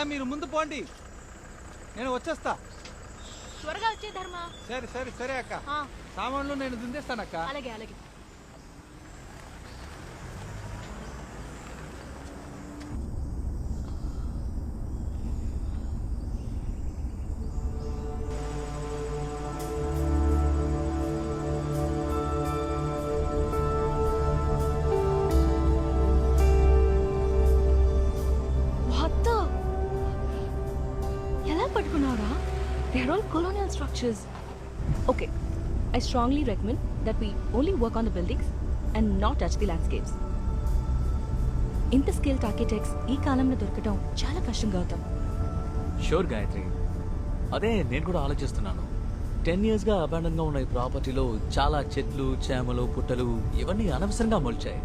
అన్న మీరు ముందు పోండి. నేను వచ్చేస్తా. త్వరగా వచ్చే ధర్మ. సరే సరే సరే అక్క. సామాన్లు నేను దిందేస్తానక్క. అలాగే అలాగే. పట్టుకున్నారా? They are all colonial structures okay I strongly recommend that we only work on the buildings and not touch the landscapes ఇంత స్కిల్డ్ ఆర్కిటెక్ట్స్ ఈ కాలంలో దొరకటం చాలా కష్టంగా అవుతాం షూర్ గాయత్రి అదే నేను కూడా ఆలోచిస్తున్నాను. టెన్ ఇయర్స్గా అబాండన్గా ఉన్న ఈ ప్రాపర్టీలో చాలా చెట్లు చేమలు పుట్టలు ఇవన్నీ అనవసరంగా మొలిచాయి.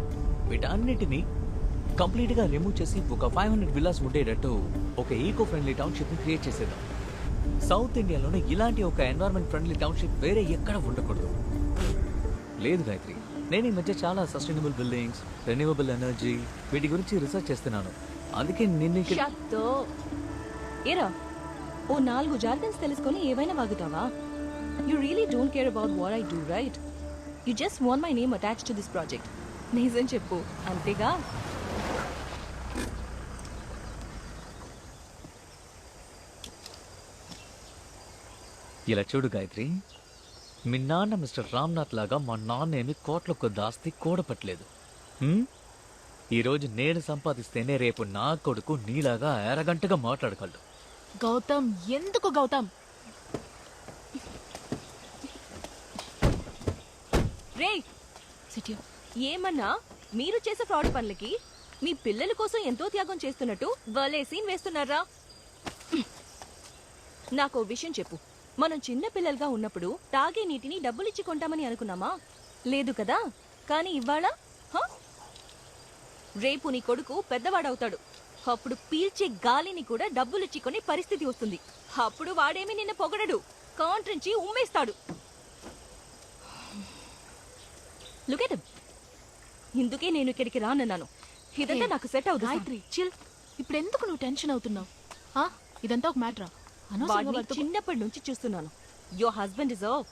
వీటన్నిటిని కంప్లీట్గా రిమూవ్ చేసి ఒక ఫైవ్ హండ్రెడ్ విల్లాస్ ఉండేటట్టు ఒక ఈకో ఫ్రెండ్లీ టౌన్షిప్ని క్రియేట్ చేసేద్దాం. సౌత్ ఇండియాలోనే ఇలాంటి ఒక ఎన్వైర్న్మెంట్ ఫ్రెండ్లీ టౌన్షిప్ వేరే ఎక్కడ ఉండకూడదు. లేదు గాయత్రి నేను ఈ మధ్య చాలా సస్టైనబుల్ బిల్డింగ్స్ రెన్యూవబుల్ ఎనర్జీ వీటి గురించి రీసెర్చ్ చేస్తున్నాను. అందుకే నిన్ను ఏరా ఓ నాలుగు జార్గన్స్ తెలుసుకొని ఏవైనా వాగుతావా? You really don't care about what I do right you just want my name attach to this project నిజం చెప్పు అంతేగా? ఇలా చూడు గాయత్రి మీ నాన్న మిస్టర్ రామ్నాథ్ లాగా మా నాన్న ఏమి కోట్ల కొద్ది ఆస్తి కూడపట్లేదు ఈరోజు నేను సంపాదిస్తేనే రేపు నా కొడుకు నీలాగా అరగంటగా మాట్లాడగలడు. గౌతమ్ ఎందుకు గౌతమ్? రే సిటీ ఏమన్నా? మీరు చేసే ఫ్రాడ్ పనులకి మీ పిల్లల కోసం ఎంతో త్యాగం చేస్తున్నట్టు వాళ్ళే సీన్ వేస్తున్నారా? నాకు విషయం చెప్పు. మనం చిన్న పిల్లలుగా ఉన్నప్పుడు తాగే నీటిని డబ్బులిచ్చి కొంటామని అనుకున్నామా? లేదు కదా? కానీ ఇవాళ హ? రేపు నీ కొడుకు పెద్దవాడవుతాడు. అప్పుడు పీల్చే గాలిని కూడా డబ్బులిచ్చి కొనే పరిస్థితి వస్తుంది. అప్పుడు వాడేమి నిన్న పొగడడు. కాంట్రించి ఉమ్మేస్తాడు. ఇందుకే నేను ఇక్కడికి రానన్నాను. ఇదంతా నాకు సెట్ అవుతుంది గాయత్రి చిల్. ఇప్పుడు ఎందుకు నువ్వు టెన్షన్ అవుతున్నావు? ఇదంతా ఒక మ్యాటరా? వాడిని చిన్నప్పటి నుంచి చూస్తున్నాను. యువర్ హస్బెండ్ ఇస్ ఓ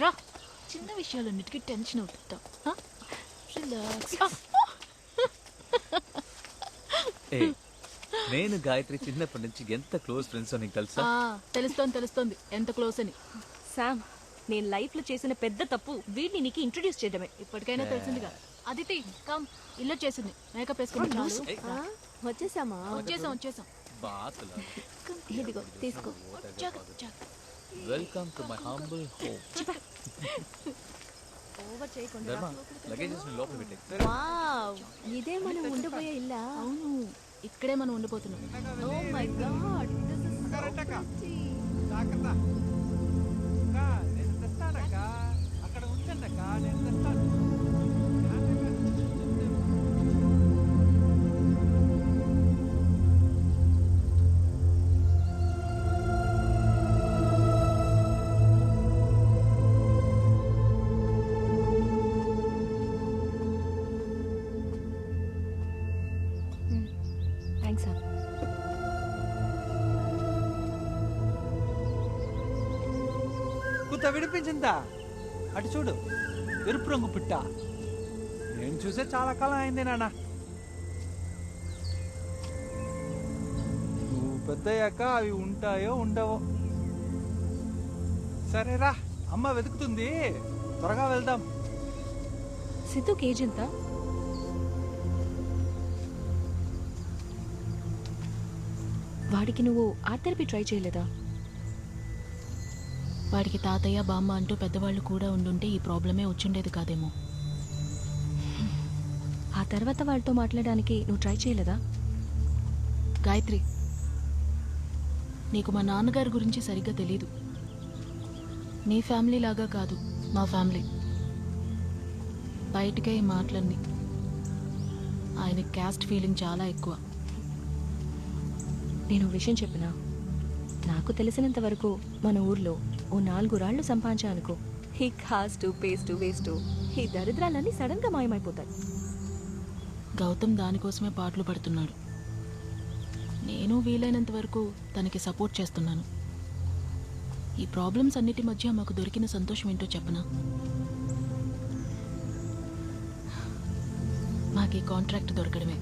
రా. చిన్న విషయాలన్నిటికీ టెన్షన్. ఆ, ఏ నేను గాయత్రి చిన్నప్పటి నుంచి ఎంత క్లోజ్ ఫ్రెండ్స్ నీకు తెలుసా? ఆ, తెలుస్తోంది తెలుస్తోంది. ఎంత క్లోజ్ అని? శామ్ నేను లైఫ్లో చేసిన పెద్ద తప్పు వీడిని నీకు ఇంట్రొడ్యూస్ చేయడమే. ఇప్పటికైనా తెలిసిందిగా. అదితి కమ్ ఇల్లు వచ్చేసింది. మేకప్ వేసుకుని చాలు. వచ్చేసామా? వచ్చేసాం వచ్చేసాం. ఇదిగో తీసుకో. Welcome to my humble home ఇదే మనం ఉండబోయే ఇల్లా? అవును. ఇక్కడే మనం ఉండిపోతున్నాం. Oh my God this is కుత్త విడిపించిందా? అటు చూడు ఎరుపు రంగు పిట్ట. నేను చూసే చాలా కాలం అయింది నాన్న. నువ్వు పెద్దయ్యాక అవి ఉంటాయో ఉండవో. సరేరా అమ్మ వెతుకుతుంది. త్వరగా వెళ్దాం. సిద్ధు కేజ్ ఎంత? వాడికి నువ్వు ఆర్ట్ థెరపీ ట్రై చేయలేదా? వాడికి తాతయ్య బామ్మ అంటూ పెద్దవాళ్ళు కూడా ఉండుంటే ఈ ప్రాబ్లమే వచ్చిండేది కాదేమో. ఆ తర్వాత వాళ్ళతో మాట్లాడడానికి నువ్వు ట్రై చేయలేదా? గాయత్రి నీకు మా నాన్నగారి గురించి సరిగ్గా తెలీదు. నీ ఫ్యామిలీ లాగా కాదు మా ఫ్యామిలీ. బయటకే ఈ మాటలన్నీ. ఆయన క్యాస్ట్ ఫీలింగ్ చాలా ఎక్కువ. నేను విషయం చెప్పినా? నాకు తెలిసినంత వరకు మన ఊర్లో ఓ నాలుగు రాళ్ళు సంపాదించా అనుకో ఈ కాస్ట్ పేస్ట్ వేస్ట్ ఈ దరిద్రాలన్నీ సడన్గా మాయమైపోతాయి. గౌతమ్ దానికోసమే పాటలు పడుతున్నాడు. నేను వీలైనంత వరకు తనకి సపోర్ట్ చేస్తున్నాను. ఈ ప్రాబ్లమ్స్ అన్నిటి మధ్య మాకు దొరికిన సంతోషం ఏంటో చెప్పనా? మాకు కాంట్రాక్ట్ దొరకడమే.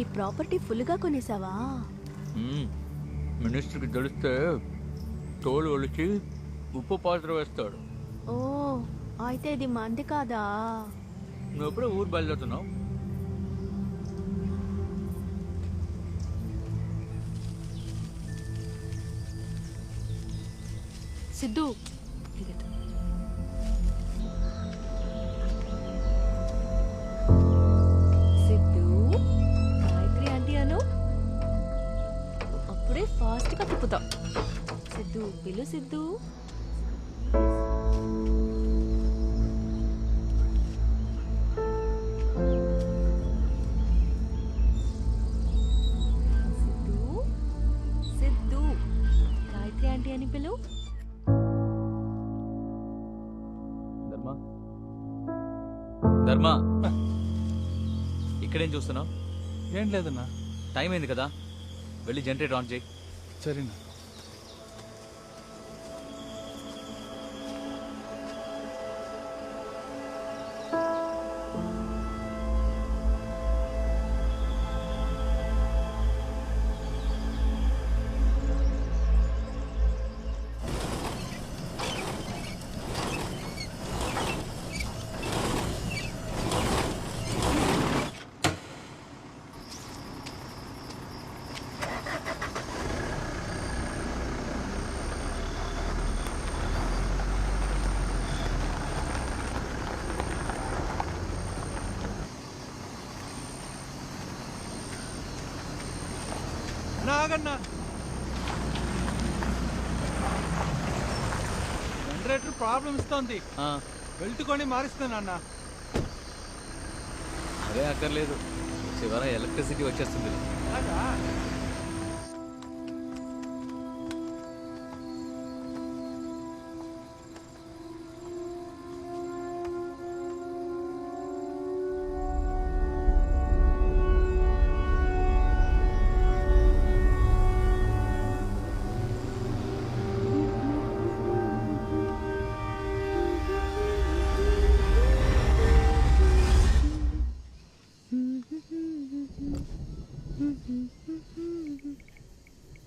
ఈ ప్రాపర్టీ ఫుల్గా కొనేసావా. మినిస్టర్కి తెలిస్తే తోలు ఒలిచి ఉప్పు పాత్ర వేస్తాడు. ఓ అయితే ఇది మంది కాదా? నువ్వు ఎప్పుడో ఊరు బయలుదేరుతున్నావు? సిద్ధు అప్పుడే ఫాస్ట్గా తిప్పుతాం. సిద్ధు పిలు సిద్ధు. అని పిలు. ధర్మ. ధర్మ. ఇక్కడేం చూస్తున్నావు? ఏం లేదన్నా. టైం అయింది కదా. వెళ్ళి జనరేటర్ ఆన్ చేయి. సరేనా. నాగన్నా జనరేటర్ ప్రాబ్లం ఇస్తోంది. ఆ, వెళ్తుకొని మారిస్తాను అన్న అదే అక్కర్లేదు. చివర ఎలక్ట్రిసిటీ వచ్చేస్తుంది.